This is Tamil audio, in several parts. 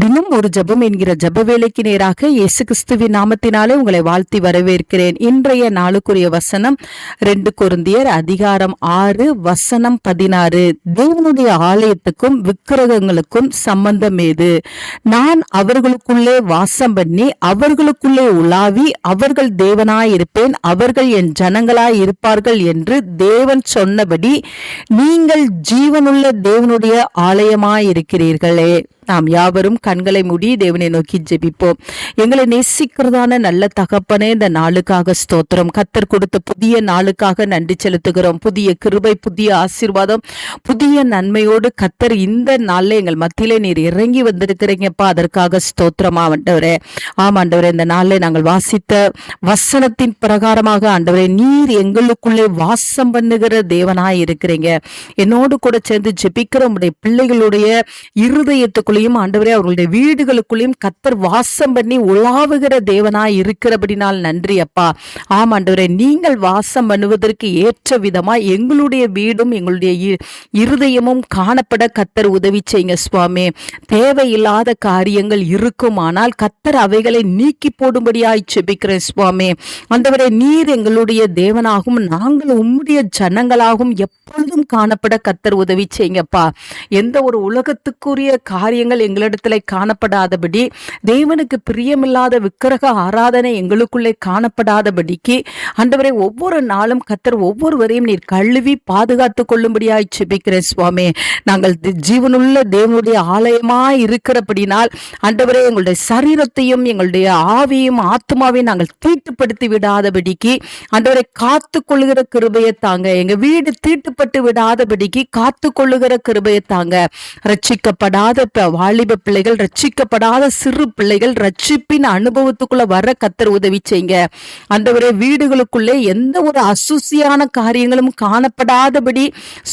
தினம் ஒரு ஜெபம் என்கிற ஜப வேலைக்கு நேராக இயேசு கிறிஸ்துவின் நாமத்தினாலே உங்களை வாழ்த்தி வரவேற்கிறேன். இன்றைய நாளுக்குரிய வசனம் ரெண்டு குருந்தியர் அதிகாரம் ஆறு வசனம் பதினாறு. தேவனுடைய ஆலயத்துக்கும் விக்கிரகங்களுக்கும் சம்பந்தம் ஏது? நான் அவர்களுக்குள்ளே வாசம் பண்ணி அவர்களுக்குள்ளே உலாவி அவர்கள் தேவனாயிருப்பேன் அவர்கள் என் ஜனங்களாய் இருப்பார்கள் என்று தேவன் சொன்னபடி நீங்கள் ஜீவனுள்ள தேவனுடைய ஆலயமாயிருக்கிறீர்களே. நாம் யாவரும் கண்களை மூடி தேவனை நோக்கி ஜெபிப்போம். எங்களை நேசிக்கிறதான நல்ல தகப்பனே இந்த நாளுக்காக ஸ்தோத்திரம். கத்தர் கொடுத்த புதிய நாளுக்காக நன்றி செலுத்துகிறோம். புதிய கிருபை புதிய ஆசீர்வாதம் புதிய நன்மையோடு கத்தர் இந்த நாளில் எங்கள் மத்தியிலே நீர் இறங்கி வந்திருக்கிறீங்கப்பா. அதற்காக ஸ்தோத்திரம் ஆண்டவரே. ஆமாண்டவரே இந்த நாளில் நாங்கள் வாசித்த வசனத்தின் பிரகாரமாக ஆண்டவரே நீர் எங்களுக்குள்ளே வாசம் பண்ணுகிற தேவனாய் இருக்கிறீங்க. என்னோடு கூட சேர்ந்து ஜெபிக்கிற உடைய பிள்ளைகளுடைய இருதயத்துக்குள்ளேயும் ஆண்டவரே அவர்களுடைய வீடுகளுக்குள்ளேயும் கத்தர் வாசம் பண்ணி உலாவுகிற தேவனாய் இருக்கிறபடினால் நன்றி அப்பா. ஆம் ஆண்டவரே நீங்கள் வாசம் பண்ணுவதற்கு ஏற்ற விதமா எங்களுடைய வீடும் எங்களுடைய இ- இருதயமும் காணப்பட கத்தர் உதவி செய்யுங்க சுவாமி. தேவையில்லாத காரியங்கள் இருக்குமானால் கத்தர் அவைகளை நீக்கி போடும்படியாய் செபிக்கிறேன் சுவாமி. ஆண்டவரே நீர் எங்களுடைய தேவனாகவும் நாங்கள் உம்முடைய ஜனங்களாகவும் எப்பொழுதும் காணப்பட கத்தர் உதவி செய்யுங்கப்பா எந்த ஒரு உலகத்துக்குரிய காரியங்கள் எங்களிடத்துல காணப்படாதபடி தேவனுக்கு பிரியமில்லாத விக்கிரக ஆராதனை எங்களுக்குள்ளே காணப்படாதபடிக்கு அண்டவரை ஒவ்வொரு நாளும் கத்தர் ஒவ்வொருவரையும் நீர் கழுவி பாதுகாத்து கொள்ளும்படியாய் செபிக்கிறேன் சுவாமி. நாங்கள் ஜீவனுள்ள தேவனுடைய ஆலயமாய் இருக்கிறபடினால் அண்டவரே எங்களுடைய சரீரத்தையும் எங்களுடைய ஆவியும் ஆத்மாவையும் நாங்கள் தீட்டுப்படுத்தி விடாதபடிக்கு அண்டவரை காத்து கொள்ளுகிற கிருபையை தாங்க. எங்க வீடு தீட்டுப்பட்டு விடாதபடிக்கு காத்து கொள்ளுகிற கிருபையை தாங்க. ரட்சிக்கப்படாத வாலிப பிள்ளைகள் ரட்சிக்கப்படாத சிறு பிள்ளைகள் ரட்சிப்பின் அனுபவத்துக்குள்ள வர கத்தர் உதவி செய்யுங்க. ஒரு வீடுகளுக்குள்ளே எந்த ஒரு அசுசியான காரியங்களும் காணப்படாதபடி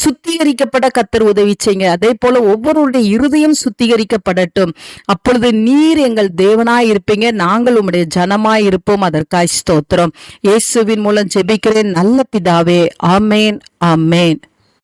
சுத்திகரிக்கப்பட கத்தர் உதவி செய்யுங்க. அதே போல ஒவ்வொருவருடைய இருதயம் சுத்திகரிக்கப்படட்டும். அப்பொழுது நீர் எங்கள் தேவனாய் இருப்பீங்க. நாங்கள் உம்முடைய ஜனமாய் இருப்போம். அதற்காய் ஸ்தோத்திரம். இயேசுவின் மூலம் ஜெபிக்கிறேன். நல்ல பிதாவே. ஆமேன் ஆமேன்.